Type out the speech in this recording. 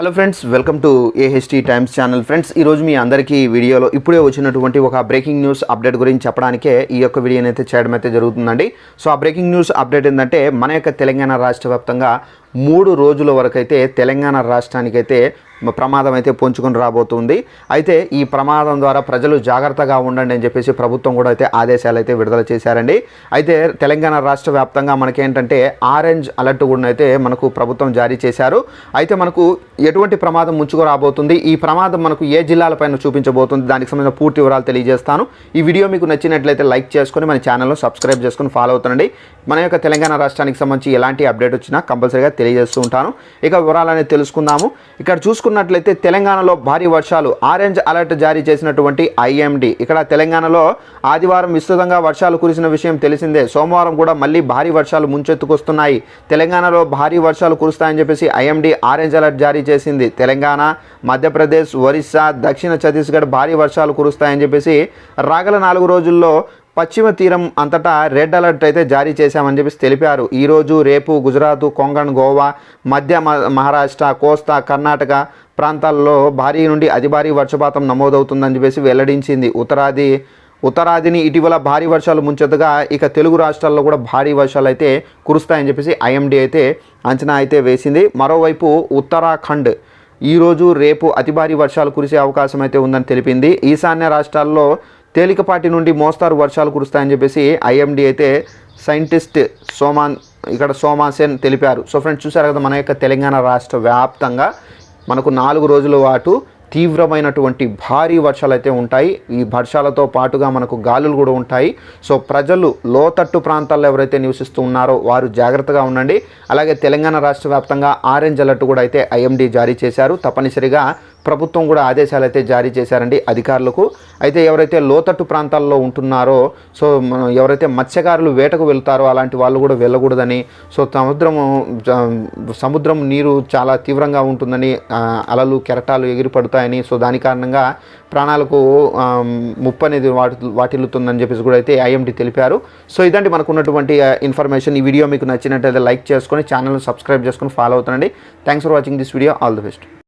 Hello friends welcome to AHT times channel friends ఈరోజు మీ అందరికీ వీడియోలో ఇప్పుడే వచ్చినటువంటి ఒక బ్రేకింగ్ న్యూస్ అప్డేట్ గురించి చెప్పడానికే ఈ యొక్క వీడియోని అయితే చేయడం అయితే జరుగుతుందండి. సో ఆ బ్రేకింగ్ న్యూస్ అప్డేట్ ఏంటంటే మన యొక్క తెలంగాణ రాష్ట్ర వ్యాప్తంగా మూడు రోజుల వరకు అయితే తెలంగాణ రాష్ట్రానికైతే ప్రమాదం అయితే పొంచుకుని రాబోతుంది. అయితే ఈ ప్రమాదం ద్వారా ప్రజలు జాగ్రత్తగా ఉండండి అని చెప్పేసి ప్రభుత్వం కూడా అయితే ఆదేశాలు అయితే విడుదల చేశారండి. అయితే తెలంగాణ రాష్ట్ర వ్యాప్తంగా మనకేంటంటే ఆరెంజ్ అలర్ట్ కూడా అయితే మనకు ప్రభుత్వం జారీ చేశారు. అయితే మనకు ఎటువంటి ప్రమాదం ముంచుకు రాబోతుంది? ఈ ప్రమాదం మనకు ఏ జిల్లాలపైన చూపించబోతుంది? దానికి సంబంధించిన పూర్తి వివరాలు తెలియజేస్తాను. ఈ వీడియో మీకు నచ్చినట్లయితే లైక్ చేసుకొని మన ఛానల్ను సబ్స్క్రైబ్ చేసుకొని ఫాలో అవుతుండండి. మన యొక్క తెలంగాణ రాష్ట్రానికి సంబంధించి ఎలాంటి అప్డేట్ వచ్చినా కంపల్సరీగా తెలియజేస్తూ ఉంటాను. ఇక వివరాలు అనేది తెలుసుకుందాము. ఇక్కడ చూసుకున్నట్లయితే తెలంగాణలో భారీ వర్షాలు. ఆరెంజ్ అలర్ట్ జారీ చేసినటువంటి ఐఎండి ఇక్కడ తెలంగాణలో ఆదివారం విస్తృతంగా వర్షాలు కురిసిన విషయం తెలిసిందే. సోమవారం కూడా మళ్ళీ భారీ వర్షాలు ముంచెత్తుకొస్తున్నాయి. తెలంగాణలో భారీ వర్షాలు కురుస్తాయని చెప్పేసి ఐఎండి ఆరెంజ్ అలర్ట్ జారీ చేసింది. తెలంగాణ మధ్యప్రదేశ్ ఒరిస్సా దక్షిణ ఛత్తీస్గఢ్ భారీ వర్షాలు కురుస్తాయని చెప్పేసి రాగల నాలుగు రోజుల్లో పశ్చిమ తీరం అంతటా రెడ్ అలర్ట్ అయితే జారీ చేశామని చెప్పేసి తెలిపారు. ఈరోజు రేపు గుజరాత్ కొంగన్ గోవా మధ్య మహారాష్ట్ర కోస్తా కర్ణాటక ప్రాంతాల్లో భారీ నుండి అతి భారీ వర్షపాతం నమోదవుతుందని చెప్పేసి వెల్లడించింది. ఉత్తరాది ఉత్తరాదిని ఇటీవల భారీ వర్షాలు ముంచెత్తగా ఇక తెలుగు రాష్ట్రాల్లో కూడా భారీ వర్షాలు అయితే కురుస్తాయని చెప్పేసి ఐఎండీ అయితే అంచనా అయితే వేసింది. మరోవైపు ఉత్తరాఖండ్ ఈరోజు రేపు అతి భారీ వర్షాలు కురిసే అవకాశం అయితే ఉందని తెలిపింది. ఈశాన్య రాష్ట్రాల్లో తేలికపాటి నుండి మోస్తారు వర్షాలు కురుస్తాయని చెప్పేసి ఐఎండీ అయితే సైంటిస్ట్ సోమాన్ ఇక్కడ సోమాసేన్ తెలిపారు. సో ఫ్రెండ్స్ చూసారు కదా మన యొక్క తెలంగాణ రాష్ట్ర వ్యాప్తంగా మనకు నాలుగు రోజుల పాటు తీవ్రమైనటువంటి భారీ వర్షాలు అయితే ఉంటాయి. ఈ వర్షాలతో పాటుగా మనకు గాలులు కూడా ఉంటాయి. సో ప్రజలు లోతట్టు ప్రాంతాల్లో ఎవరైతే నివసిస్తూ ఉన్నారో వారు జాగ్రత్తగా ఉండండి. అలాగే తెలంగాణ రాష్ట్ర వ్యాప్తంగా ఆరెంజ్ అలర్ట్ కూడా అయితే ఐఎండీ జారీ చేశారు. తప్పనిసరిగా ప్రభుత్వం కూడా ఆదేశాలు అయితే జారీ చేశారండి అధికారులకు. అయితే ఎవరైతే లోతట్టు ప్రాంతాల్లో ఉంటున్నారో సో ఎవరైతే మత్స్యకారులు వేటకు వెళ్తారో అలాంటి వాళ్ళు కూడా వెళ్ళకూడదని సో సముద్రము సముద్రం నీరు చాలా తీవ్రంగా ఉంటుందని అలలు కెరటాలు ఎగిరిపడతాయని సో దాని కారణంగా ప్రాణాలకు ముప్పు అనేది వాటి వాటిల్లుతుందని చెప్పేసి కూడా అయితే ఐఎండి తెలిపారు. సో ఇదండి మనకు ఉన్నటువంటి ఇన్ఫర్మేషన్. ఈ వీడియో మీకు నచ్చినట్లయితే లైక్ చేసుకొని ఛానల్ సబ్స్క్రైబ్ చేసుకొని ఫాలో అవుతానండి thanks for watching this video. All the best.